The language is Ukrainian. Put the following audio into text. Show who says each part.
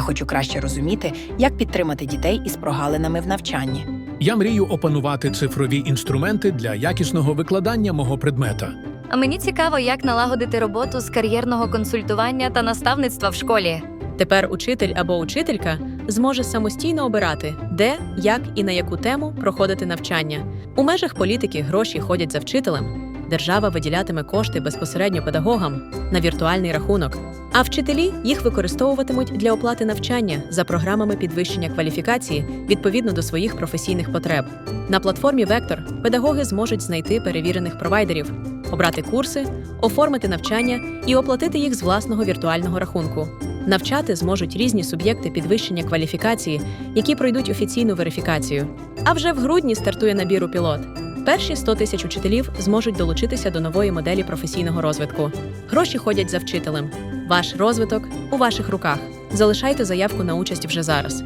Speaker 1: Я хочу краще розуміти, як підтримати дітей із прогалинами в навчанні.
Speaker 2: Я мрію опанувати цифрові інструменти для якісного викладання мого предмета.
Speaker 3: А мені цікаво, як налагодити роботу з кар'єрного консультування та наставництва в школі.
Speaker 4: Тепер учитель або учителька зможе самостійно обирати, де, як і на яку тему проходити навчання. У межах політики гроші ходять за вчителем. Держава виділятиме кошти безпосередньо педагогам на віртуальний рахунок. А вчителі їх використовуватимуть для оплати навчання за програмами підвищення кваліфікації відповідно до своїх професійних потреб. На платформі Вектор педагоги зможуть знайти перевірених провайдерів, обрати курси, оформити навчання і оплатити їх з власного віртуального рахунку. Навчати зможуть різні суб'єкти підвищення кваліфікації, які пройдуть офіційну верифікацію. А вже в грудні стартує набір у пілот. Перші 100 тисяч учителів зможуть долучитися до нової моделі професійного розвитку. Гроші ходять за вчителем. Ваш розвиток у ваших руках. Залишайте заявку на участь вже зараз.